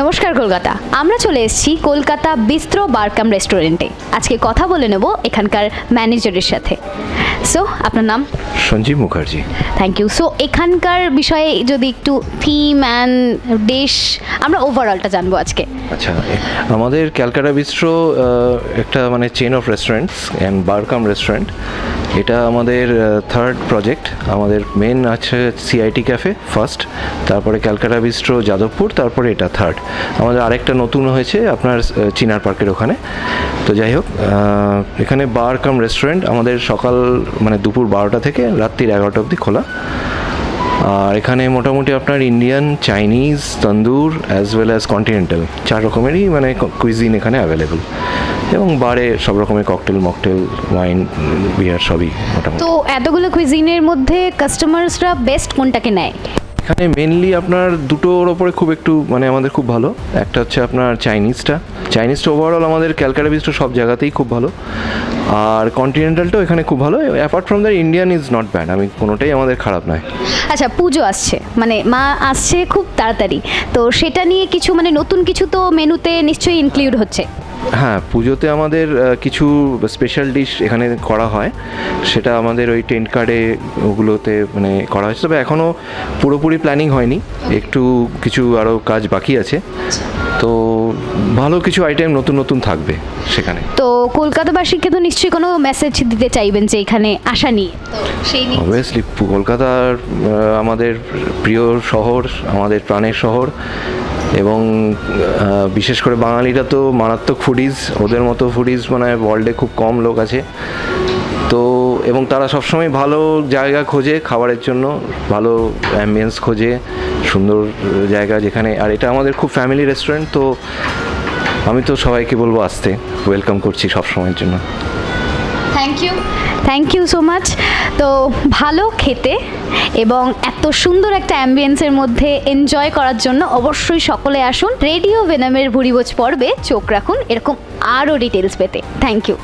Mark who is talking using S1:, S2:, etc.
S1: নমস্কার কলকাতা। আমরা চলে এসেছি কলকাতা বিস্ত্র বারকাম রেস্টুরেন্টে। আজকে কথা বলে নেব এখানকার ম্যানেজারের সাথে। সো আপনার নাম?
S2: Sanjeev Mukherjee.
S1: Thank you so এখানকার বিষয়ে যদি একটু থিম অ্যান্ড ডিশ আমরা ওভারঅলটা জানব আজকে।
S2: আচ্ছা আমাদের ক্যালকাটা বিস্ট্রো একটা মানে chain of restaurants and Barcomm restaurant এটা আমাদের থার্ড প্রজেক্ট আমাদের মেন আছে সিআইটি ক্যাফে ফার্স্ট তারপরে ক্যালকাটা বিস্ট্রো যাদবপুর, তারপরে এটা থার্ড আমাদের আরেকটা নতুন হয়েছে আপনার চিনার পার্কের ওখানে। তো যাই হোক এখানে বার কাম রেস্টুরেন্ট আমাদের সকাল মানে দুপুর বারোটা থেকে রাত্রির এগারোটা অবধি খোলা। আর এখানে মোটামুটি আপনার Indian Chinese tandoor as well as continental চার রকমেরই মানে কুইজিন এখানে অ্যাভেলেবেল এবং বারে সব রকমের ককটেল মকটেল ওয়াইন বিয়ার সবই মোটামুটি।
S1: তো এতগুলো কুইজিনের মধ্যে কাস্টমার্সরা বেস্ট কোনটাকে নেয়?
S2: এখানে মেনলি আপনার দুটোর ওপরে খুব একটু মানে আমাদের খুব ভালো। একটা হচ্ছে আপনার চাইনিজটা চাইনিজটা ওভারঅল আমাদের ক্যালকাটা বিস্ট সব জায়গাতেই খুব ভালো। আর কন্টিনেন্টালটাও এখানে খুব ভালো। Apart from the Indian is not bad আমি কোনোটাই আমাদের খারাপ নয়।
S1: আচ্ছা পুজো আসছে। মানে মা আসছে খুব তাড়াতাড়ি। তো সেটা নিয়ে কিছু মানে নতুন কিছু তো মেনুতে নিশ্চয়ই ইনক্লুড হচ্ছে।
S2: হ্যাঁ পুজোতে আমাদের কিছু স্পেশাল ডিশ এখানে করা হয়। সেটা আমাদের ওই টেন্ট কার্ডে ওগুলোতে মানে করা হয়েছে। তবে এখনও পুরোপুরি প্ল্যানিং হয়নি। একটু কিছু আরও কাজ বাকি আছে। তো ভালো কিছু আইটেম নতুন নতুন থাকবে সেখানে।
S1: তো কলকাতাবাসীকে তো নিশ্চয়ই কোনো মেসেজ দিতে চাইবেন যে এখানে আসা নিয়ে?
S2: অবভিয়াসলি কলকাতার আমাদের প্রিয় শহর আমাদের প্রাণের শহর এবং বিশেষ করে বাঙালিরা তো মারাত্মক ফুডিজ ওদের মতো ফুডিজ মানে ওয়ার্ল্ডে খুব কম লোক আছে। তো, এবং তারা সবসময় ভালো জায়গা খোঁজে খাবারের জন্য, ভালো অ্যাম্বিয়েন্স খোঁজে, সুন্দর জায়গা যেখানে, আর এটা আমাদের খুব ফ্যামিলি রেস্টুরেন্ট তো আমি তো সবাইকে বলব আসতে ওয়েলকাম করছি সব সময়ের জন্য।
S1: Thank you thank you so much তো ভালো খেতে এবং এত সুন্দর একটা অ্যাম্বিয়েন্সের মধ্যে এনজয় করার জন্য অবশ্যই সকলে আসুন। রেডিও ভেনামের ভুরিভোজ পর্বে চোখ রাখুন, এরকম আরও ডিটেলস পেতে। Thank you